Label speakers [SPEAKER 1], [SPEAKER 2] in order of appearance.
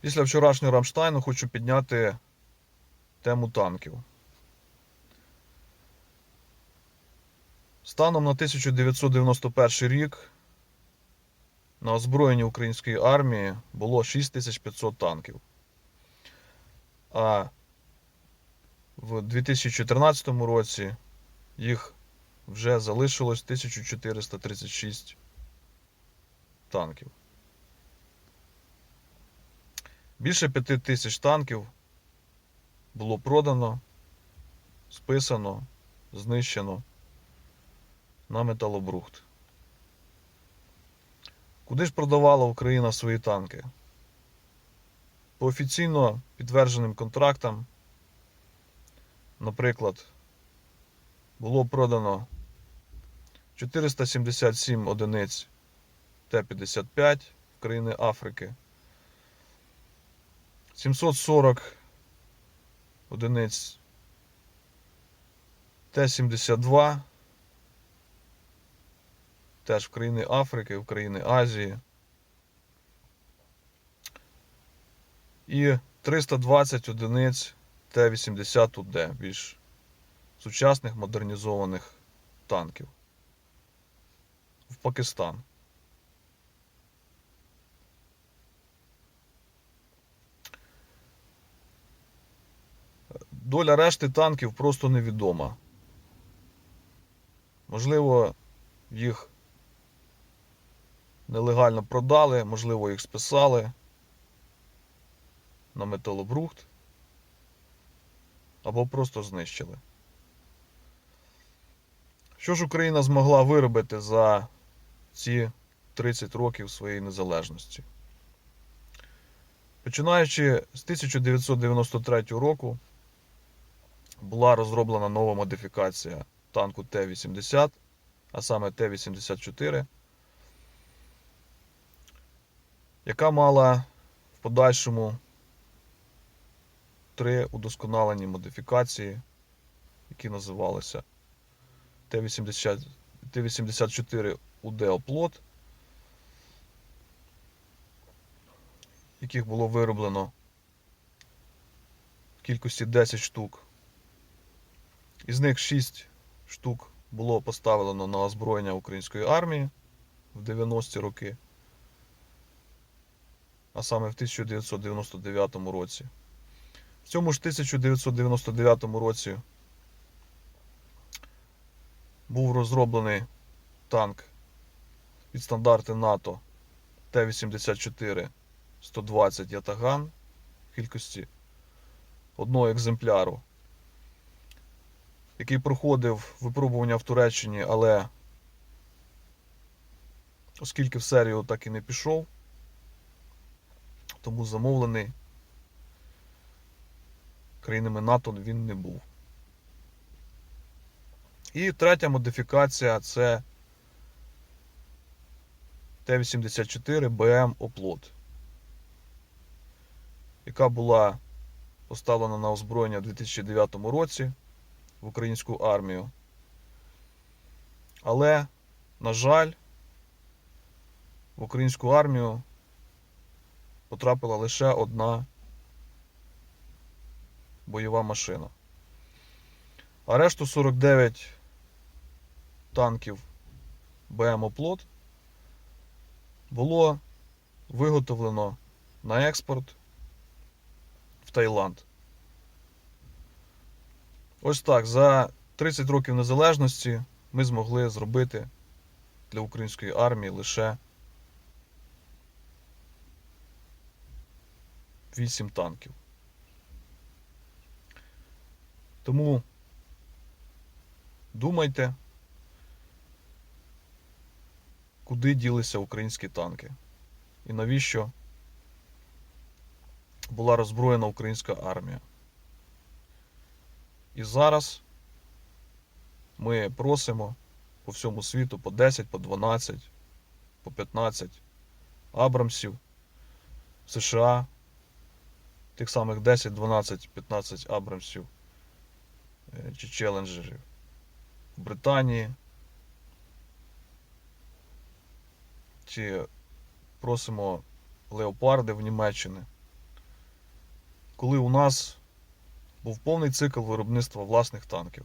[SPEAKER 1] Після вчорашнього Рамштайну хочу підняти тему танків. Станом на 1991 рік на озброєнні української армії було 6500 танків. А в 2014 році їх вже залишилось 1436 танків. Більше 5 тисяч танків було продано, списано, знищено на металобрухт. Куди ж продавала Україна свої танки? По офіційно підтвердженим контрактам, наприклад, було продано 477 одиниць Т-55 в країни Африки, 740 одиниць Т-72 теж в країни Африки, в країни Азії. І 320 одиниць Т-80УД, більш сучасних модернізованих танків в Пакистан. Доля решти танків просто невідома. Можливо, їх нелегально продали, можливо, їх списали на металобрухт або просто знищили. Що ж Україна змогла виробити за ці 30 років своєї незалежності? Починаючи з 1993 року була розроблена нова модифікація танку Т-80, а саме Т-84, яка мала в подальшому три удосконалені модифікації, які називалися Т-80, Т-84 УД Оплот, яких було вироблено в кількості 10 штук. Із них 6 штук було поставлено на озброєння української армії в 90-ті роки, а саме в 1999 році. В цьому ж 1999 році був розроблений танк під стандарти НАТО Т-84 120 Ятаган кількості одного екземпляру який проходив випробування в Туреччині, але оскільки в серію так і не пішов, тому замовлений країнами НАТО він не був. І третя модифікація це Т-84 БМ Оплот, яка була поставлена на озброєння у 2009 році в українську армію. Але, на жаль, в українську армію потрапила лише одна бойова машина. А решту 49 танків БМ Оплот було виготовлено на експорт в Таїланд. Ось так, за 30 років незалежності ми змогли зробити для української армії лише 8 танків. Тому думайте, куди ділися українські танки і навіщо була роззброєна українська армія. І зараз ми просимо по всьому світу по 10, по 12, по 15 Абрамсів США, тих самих 10, 12, 15 Абрамсів е, чи челенджерів в Британії. Чи просимо леопарди в Німеччини. коли у нас був повний цикл виробництва власних танків.